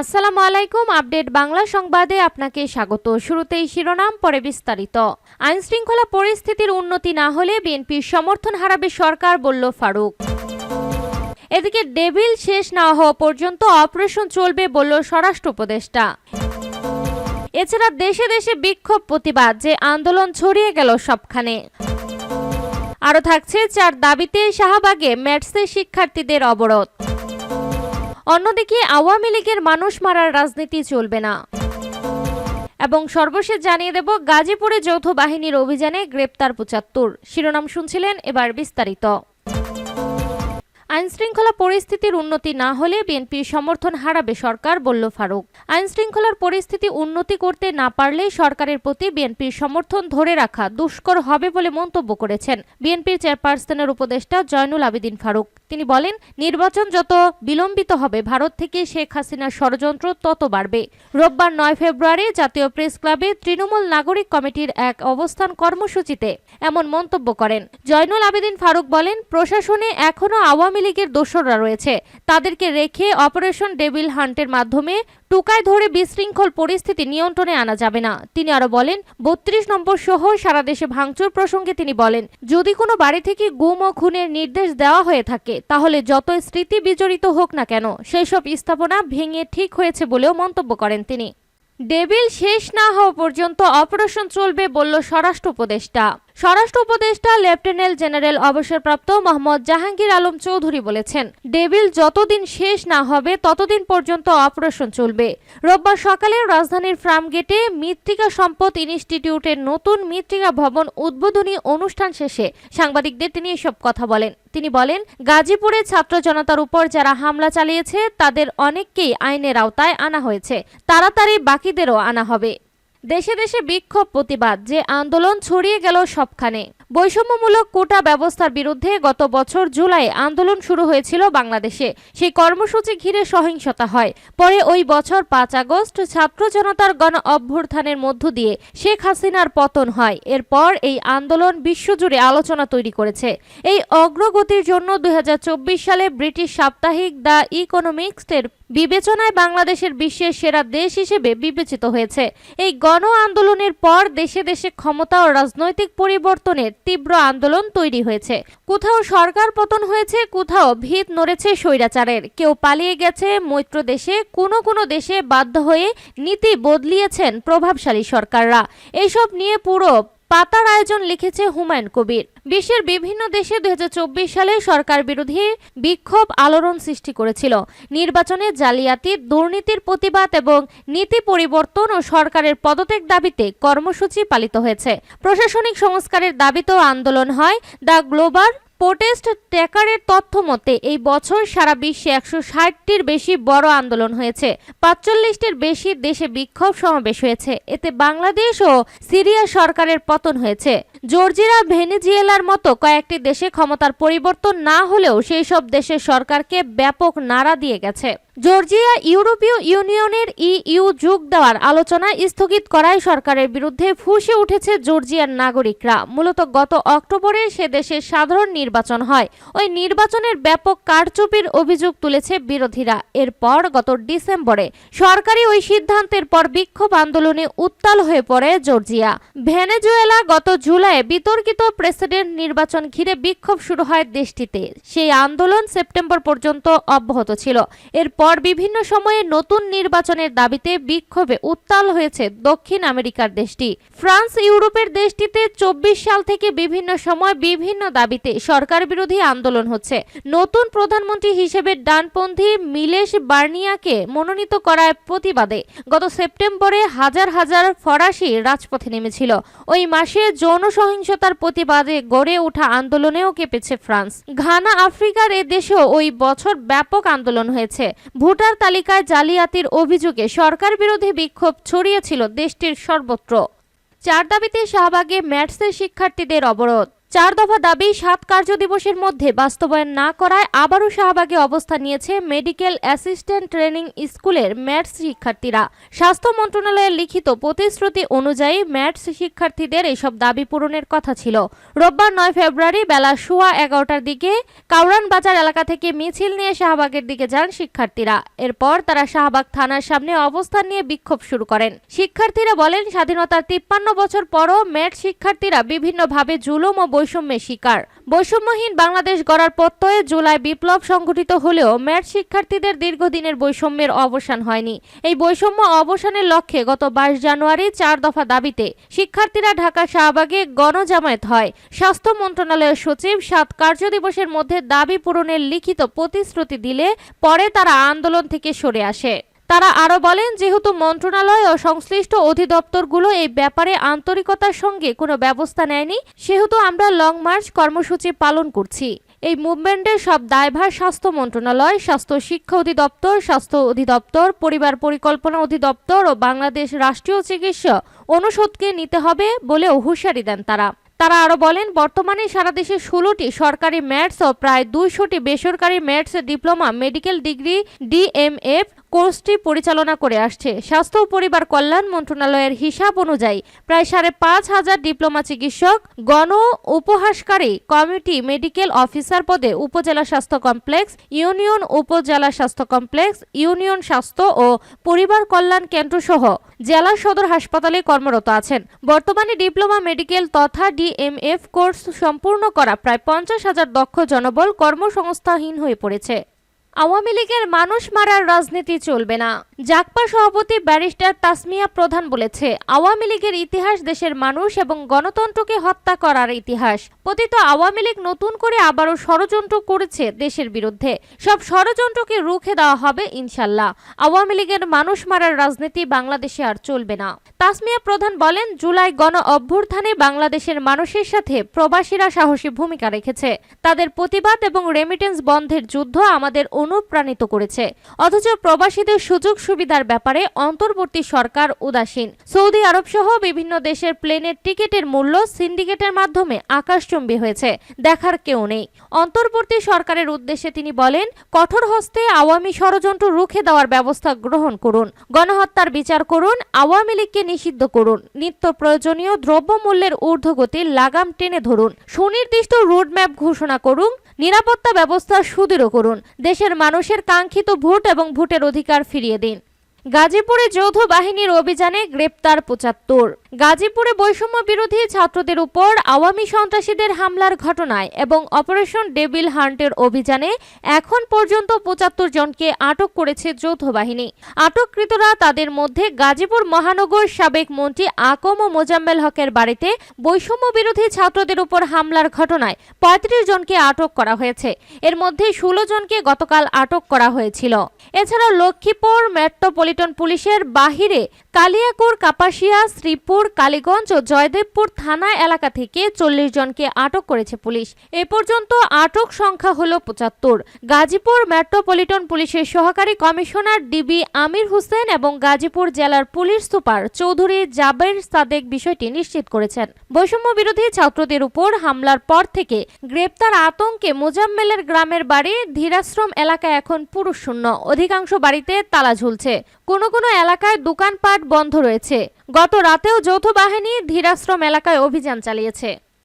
আসসালামু আলাইকুম, আপডেট বাংলা সংবাদে আপনাকে স্বাগত। শুরুতেই শিরোনাম, পরে বিস্তারিত। আইন শৃঙ্খলা পরিস্থিতির উন্নতি না হলে বিএনপির সমর্থন হারাবে সরকার, বলল ফারুক। এদিকে ডেভিল শেষ না হওয়া পর্যন্ত অপারেশন চলবে, বলল স্বরাষ্ট্র উপদেষ্টা। এছাড়া দেশে দেশে বিক্ষোভ প্রতিবাদ, যে আন্দোলন ছড়িয়ে গেল সবখানে। আরও থাকছে চার দাবিতে শাহবাগে ম্যাটসে শিক্ষার্থীদের অবরোধ। অন্যদিকে আওয়ামী লীগের মানুষ মারার রাজনীতি চলবে না। এবং সর্বশেষ জানিয়ে দেব, গাজীপুরে যৌথ বাহিনীর অভিযানে গ্রেপ্তার পঁচাত্তর। শিরোনাম শুনছিলেন এবার বিস্তারিত। আইন শৃঙ্খলা পরিস্থিতির উন্নতি না হলে বিএনপির সমর্থন হারাবে সরকার, বলল ফারুক। আইনশৃঙ্খলার পরিস্থিতি উন্নতি করতে না পারলে সরকারের প্রতি বিএনপির সমর্থন ধরে রাখা দুষ্কর হবে বলে মন্তব্য করেছেন বিএনপির চেয়ারপারসনের উপদেষ্টা জয়নুল আবেদিন ফারুক। তিনি বলেন, নির্বাচন যত বিলম্বিত হবে, ভারত থেকে শেখ হাসিনার ষড়যন্ত্র তত বাড়বে। রোববার নয় ফেব্রুয়ারি জাতীয় প্রেস ক্লাবে তৃণমূল নাগরিক কমিটির এক অবস্থান কর্মসূচিতে এমন মন্তব্য করেন। জয়নুল আবেদিন ফারুক বলেন, প্রশাসনে এখনও আওয়ামী লীগের দোসররা রয়েছে। তাদেরকে রেখে অপারেশন ডেভিল হান্টের মাধ্যমে টুকায় ধরে বিশৃঙ্খল পরিস্থিতি নিয়ন্ত্রণে আনা যাবে না। তিনি আরও বলেন, বত্রিশ নম্বর সহ সারা দেশে ভাঙচুর প্রসঙ্গে তিনি বলেন, যদি কোনো বাড়ি থেকে গুম ও খুনের নির্দেশ দেওয়া হয়ে থাকে তাহলে যত স্মৃতি বিজড়িত হোক না কেন সেই সব স্থাপনা ভেঙে ঠিক হয়েছে বলেও মন্তব্য করেন তিনি। ডেবিল শেষ না হওয়া পর্যন্ত অপারেশন চলবে বলল স্বরাষ্ট্র উপদেষ্টা। স্বরাষ্ট্র উপদেষ্টা, লেফটেন্যান্ট জেনারেল অবসরপ্রাপ্ত মোহাম্মদ জাহাঙ্গীর আলম চৌধুরী বলেছেন, ডেভিল যতদিন শেষ না হবে, ততদিন পর্যন্ত অপারেশন চলবে। রোববার সকালে রাজধানীর ফার্মগেটে মৃত্তিকা সম্পদ ইনস্টিটিউটের নতুন মৃত্তিকা ভবন উদ্বোধনী অনুষ্ঠান শেষে সাংবাদিকদের তিনি এসব কথা বলেন। তিনি বলেন, গাজীপুরে ছাত্র জনতার উপর যারা হামলা চালিয়েছে, তাদের অনেককেই আইনের আওতায় আনা হয়েছে। তাড়াতাড়ি বাকিদেরও আনা হবে। দেশে দেশে বিক্ষোভ, প্রতিবাদ, যে আন্দোলন ছড়িয়ে গেল সবখানে। বৈষম্যমূলক কোটা ব্যবস্থার বিরুদ্ধে গত বছর জুলাই আন্দোলন শুরু হয়েছিল বাংলাদেশে। সেই কর্মসূচি ঘিরে সহিংসতা হয়। পরে ওই বছর পাঁচ আগস্ট ছাত্র জনতার গণ অভ্যুত্থানের মধ্য দিয়ে শেখ হাসিনার পতন হয়। এরপর এই আন্দোলন বিশ্বজুড়ে আলোচনা তৈরি করেছে। এই অগ্রগতির জন্য দুই হাজার চব্বিশ সালে ব্রিটিশ সাপ্তাহিক দ্য ইকোনমিক্সের বিবেচনায় বাংলাদেশের বিশ্বের সেরা দেশ হিসেবে বিবেচিত হয়েছে। এই গণ আন্দোলনের পর দেশে দেশে ক্ষমতা ও রাজনৈতিক পরিবর্তনের তীব্র আন্দোলন তৈরি হয়েছে। কোথাও সরকার পতন হয়েছে, কোথাও ভিত নড়েছে স্বৈরাচারের। কেউ পালিয়ে গেছে, মৈত্র দেশে, কোনো কোনো দেশে বাধ্য হয়ে নীতি বদলিয়েছেন প্রভাবশালী সরকাররা। এইসব নিয়ে পুরো পাতার আয়োজন লিখেছে হুমায়ুন কবির। বিশ্বের বিভিন্ন দেশে দু হাজার চব্বিশ সালে সরকার বিরোধী বিক্ষোভ আলোড়ন সৃষ্টি করেছিল। নির্বাচনে জালিয়াতি, দুর্নীতির প্রতিবাদ এবং নীতি পরিবর্তন ও সরকারের পদত্যাগ দাবিতে কর্মসূচি পালিত হয়েছে। প্রশাসনিক সংস্কারের দাবিতেও আন্দোলন হয়। দ্য গ্লোবাল প্রোটেস্ট ট্র্যাকারের তথ্য মতে, এই বছর সারা বিশ্বে একশো ষাটটির বেশি বড় আন্দোলন হয়েছে। পাঁচচল্লিশটির বেশি দেশে বিক্ষোভ সমাবেশ হয়েছে। এতে বাংলাদেশ ও সিরিয়া সরকারের পতন হয়েছে। জর্জিরা ভেনিজিয়েলার মতো কয়েকটি দেশে ক্ষমতার পরিবর্তন না হলেও সেই সব দেশের সরকারকে ব্যাপক নাড়া দিয়ে গেছে। জর্জিয়া ইউরোপীয় ইউনিয়নের ইইউ যোগ দেওয়ার আলোচনা স্থগিত করায় সরকারের বিরুদ্ধে ফুঁসে উঠেছে জর্জিয়ার নাগরিকরা। মূলত গত অক্টোবরে সে দেশে সাধারণ নির্বাচন হয়। ওই নির্বাচনের ব্যাপক কারচুপির অভিযোগ তুলেছে বিরোধীরা। এরপর গত ডিসেম্বরে সরকারি ওই সিদ্ধান্তের পর বিক্ষোভ আন্দোলনে উত্তাল হয়ে পড়ে জর্জিয়া। ভেনেজুয়েলা গত জুলাইয়ে বিতর্কিত প্রেসিডেন্ট নির্বাচন ঘিরে বিক্ষোভ শুরু হয় দেশটিতে। সেই আন্দোলন সেপ্টেম্বর পর্যন্ত অব্যাহত ছিল। এরপর বিভিন্ন সময়ে নতুন নির্বাচনের দাবিতে বিক্ষোভে উত্তাল হয়েছে দক্ষিণ আমেরিকার দেশটি। ফ্রান্স ইউরোপের দেশটিতে চব্বিশ সাল থেকে বিভিন্ন সময় বিভিন্ন দাবিতে সরকার বিরোধী আন্দোলন হচ্ছে। নতুন প্রধানমন্ত্রী হিসেবে ডানপন্থী মিলেশ বার্নিয়াকে মনোনীত করার প্রতিবাদে গত সেপ্টেম্বরে হাজার হাজার ফরাসি রাজপথে নেমেছিল। ওই মাসে যৌন সহিংসতার প্রতিবাদে গড়ে ওঠা আন্দোলনেও কেঁপেছে ফ্রান্স। ঘানা আফ্রিকার এ দেশেও ওই বছর ব্যাপক আন্দোলন হয়েছে। ভোটার তালিকায় জালিয়াতির অভিযোগে সরকার বিরোধী বিক্ষোভ ছড়িয়েছিল দেশটির সর্বত্র। চার দাবিতে শাহবাগে ম্যাটসের শিক্ষার্থীদের অবরোধ। চার দফা দাবি সাত কার্য দিবসের মধ্যে বাস্তবায়ন না করায় আবারও শাহবাগে অবস্থান নিয়েছে মেডিকেল অ্যাসিস্ট্যান্ট ট্রেনিং স্কুলের ম্যাথস শিক্ষার্থীরা। স্বাস্থ্য মন্ত্রণালয়ের লিখিত প্রতিশ্রুতি অনুযায়ী ম্যাথস শিক্ষার্থীদের এসব দাবি পূরণের কথা ছিল। রোববার নয় ফেব্রুয়ারি বেলা সোয়া এগারোটার দিকে কাউরান বাজার এলাকা থেকে মিছিল নিয়ে শাহবাগের দিকে যান শিক্ষার্থীরা। এরপর তারা শাহবাগ থানার সামনে অবস্থান নিয়ে বিক্ষোভ শুরু করেন। শিক্ষার্থীরা বলেন, স্বাধীনতার তিপ্পান্ন বছর পরও ম্যাট শিক্ষার্থীরা বিভিন্নভাবে জুলুম ও বৈষম্যের শিকার। বৈষম্যহীন বাংলাদেশ গড়ার প্রত্যয়ে জুলাই বিপ্লব সংঘটিত হলেও ম্যাট শিক্ষার্থীদের দীর্ঘদিনের বৈষম্যের অবসান হয়নি। এই বৈষম্য অবসানের লক্ষ্যে গত বাইশ জানুয়ারি চার দফা দাবিতে শিক্ষার্থীরা ঢাকা শাহবাগে গণজামায়াত হয়। স্বাস্থ্য মন্ত্রণালয়ের সচিব সাত কার্যদিবসের মধ্যে দাবি পূরণের লিখিত প্রতিশ্রুতি দিলে পরে তারা আন্দোলন থেকে সরে আসে। তারা আরও বলেন, যেহেতু মন্ত্রণালয় ও সংশ্লিষ্ট অধিদপ্তরগুলো এই ব্যাপারে আন্তরিকতার সঙ্গে কোনো ব্যবস্থা নেয়নি, সেহেতু আমরা লং মার্চ কর্মসূচি পালন করছি। এই মুভমেন্টের সব দায়ভার স্বাস্থ্য মন্ত্রণালয়, স্বাস্থ্য শিক্ষা অধিদপ্তর, স্বাস্থ্য অধিদপ্তর, পরিবার পরিকল্পনা অধিদপ্তর ও বাংলাদেশ রাষ্ট্রীয় চিকিৎসা অনুষদকে নিতে হবে বলেও হুঁশিয়ারি দেন তারা। তারা আরও বলেন, বর্তমানে সারা দেশে ষোলোটি সরকারি ম্যাটস ও প্রায় দুইশোটি বেসরকারি MATS diploma, medical degree, DMF কোর্সটি পরিচালনা করে আসছে। স্বাস্থ্য ও পরিবার কল্যাণ মন্ত্রণালয়ের হিসাব অনুযায়ী প্রায় সাড়ে পাঁচ হাজার ডিপ্লোমা চিকিৎসক, গণ উপহাসকারী কমিটি মেডিকেল অফিসার পদে উপজেলা স্বাস্থ্য কমপ্লেক্স, ইউনিয়ন উপজেলা স্বাস্থ্য কমপ্লেক্স, ইউনিয়ন স্বাস্থ্য ও পরিবার কল্যাণ কেন্দ্র সহ জেলা সদর হাসপাতালে কর্মরত আছেন। বর্তমানে ডিপ্লোমা মেডিকেল তথা ডিএমএফ কোর্স সম্পূর্ণ করা প্রায় পঞ্চাশ হাজার দক্ষ জনবল কর্মসংস্থাহীন হয়ে পড়েছে। আওয়ামী লীগের মানুষ মারার রাজনীতি চলবে না। জাকপা সভাপতি ব্যারিস্টার তাসমিয়া প্রধান বলেছে, আওয়ামী লীগের ইতিহাস দেশের মানুষ এবং গণতন্ত্রকে হত্যা করার ইতিহাস। পতিত আওয়ামী লীগ নতুন করে আবারও ষড়যন্ত্র করেছে দেশের বিরুদ্ধে। সব ষড়যন্ত্রকে রুখে দেওয়া হবে ইনশাল্লাহ। আওয়ামী লীগের মানুষ মারার রাজনীতি বাংলাদেশে আর চলবে না। তাসমিয়া প্রধান বলেন, জুলাই গণ অভ্যুত্থানে বাংলাদেশের মানুষের সাথে প্রবাসীরা সাহসী ভূমিকা রেখেছে। তাদের প্রতিবাদ এবং রেমিটেন্স বন্ধের যুদ্ধ আমাদের অনুপ্রাণিত করেছে। অথচ প্রবাসীদের সুযোগ সুবিধার ব্যাপারে অন্তর্বর্তী সরকার উদাসীন। সৌদি আরব সহ বিভিন্ন দেশের প্লেনের টিকিটের মূল্য সিন্ডিকেটের মাধ্যমে আকাশচুম্বী হয়েছে। দেখার কেউ নেই। অন্তর্বর্তী সরকারের উদ্দেশ্যে তিনি বলেন, কঠোর হস্তে আওয়ামী ষড়যন্ত্র রুখে দেওয়ার ব্যবস্থা গ্রহণ করুন। গণহত্যার বিচার করুন, আওয়ামী লীগকে নিষিদ্ধ করুন। নিত্য প্রয়োজনীয় দ্রব্যমূল্যের ঊর্ধ্বগতির লাগাম টেনে ধরুন। সুনির্দিষ্ট রোডম্যাপ ঘোষণা করুন। নিরাপত্তা ব্যবস্থা সুদৃঢ় করুন। দেশের মানুষের কাঙ্ক্ষিত ভোট এবং ভোটের অধিকার ফিরিয়ে দিন। গাজীপুরে যৌথ বাহিনীর অভিযানে গ্রেপ্তার পঁচাত্তর। গাজীপুরে বৈষম্য বিরোধী ছাত্রদের উপর আওয়ামী সন্ত্রাসীদের হামলার ঘটনায় এবং অপারেশন ডেবিল হান্টের অভিযানে এখন পর্যন্ত পঁচাত্তর জনকে আটক করেছে যৌথ বাহিনী। আটককৃতরা তাদের মধ্যে গাজীপুর মহানগর সাবেক মন্ত্রী আকম ও মোজাম্মেল হকের বাড়িতে বৈষম্য বিরোধী ছাত্রদের উপর হামলার ঘটনায় পঁয়ত্রিশ জনকে আটক করা হয়েছে। এর মধ্যে ষোলো জনকে গতকাল আটক করা হয়েছিল। এছাড়া লক্ষ্মীপুর মেট্রোপলিটন পুলিশের বাহিরে কালিয়াকুর, কাপাসিয়া, শ্রীপুর, কালীগঞ্জ ও জয়দেবপুর থানা এলাকা থেকে চল্লিশ জনকে আটক করেছে পুলিশ। এ পর্যন্ত আটক সংখ্যা হল পঁচাত্তর। গাজীপুর মেট্রোপলিটন পুলিশের সহকারী কমিশনার ডিবি আমির হোসেন এবং গাজীপুর জেলার পুলিশ সুপার চৌধুরী জাবের সাদেক বিষয়টি নিশ্চিত করেছেন। বৈষম্য বিরোধী ছাত্রদের উপর হামলার পর থেকে গ্রেপ্তার আতঙ্কে মোজাম্মেলের গ্রামের বাড়ি, ধীরাশ্রম এলাকা এখন পুরুষ শূন্য অধিকাংশ বাড়িতে তালা ঝুলছে। কোনো কোনো এলাকায় দোকানপাট বন্ধ রয়েছে। গত রাতেও যৌথ বাহিনী ধীরাশ্রম এলাকায় অভিযান চালিয়েছে।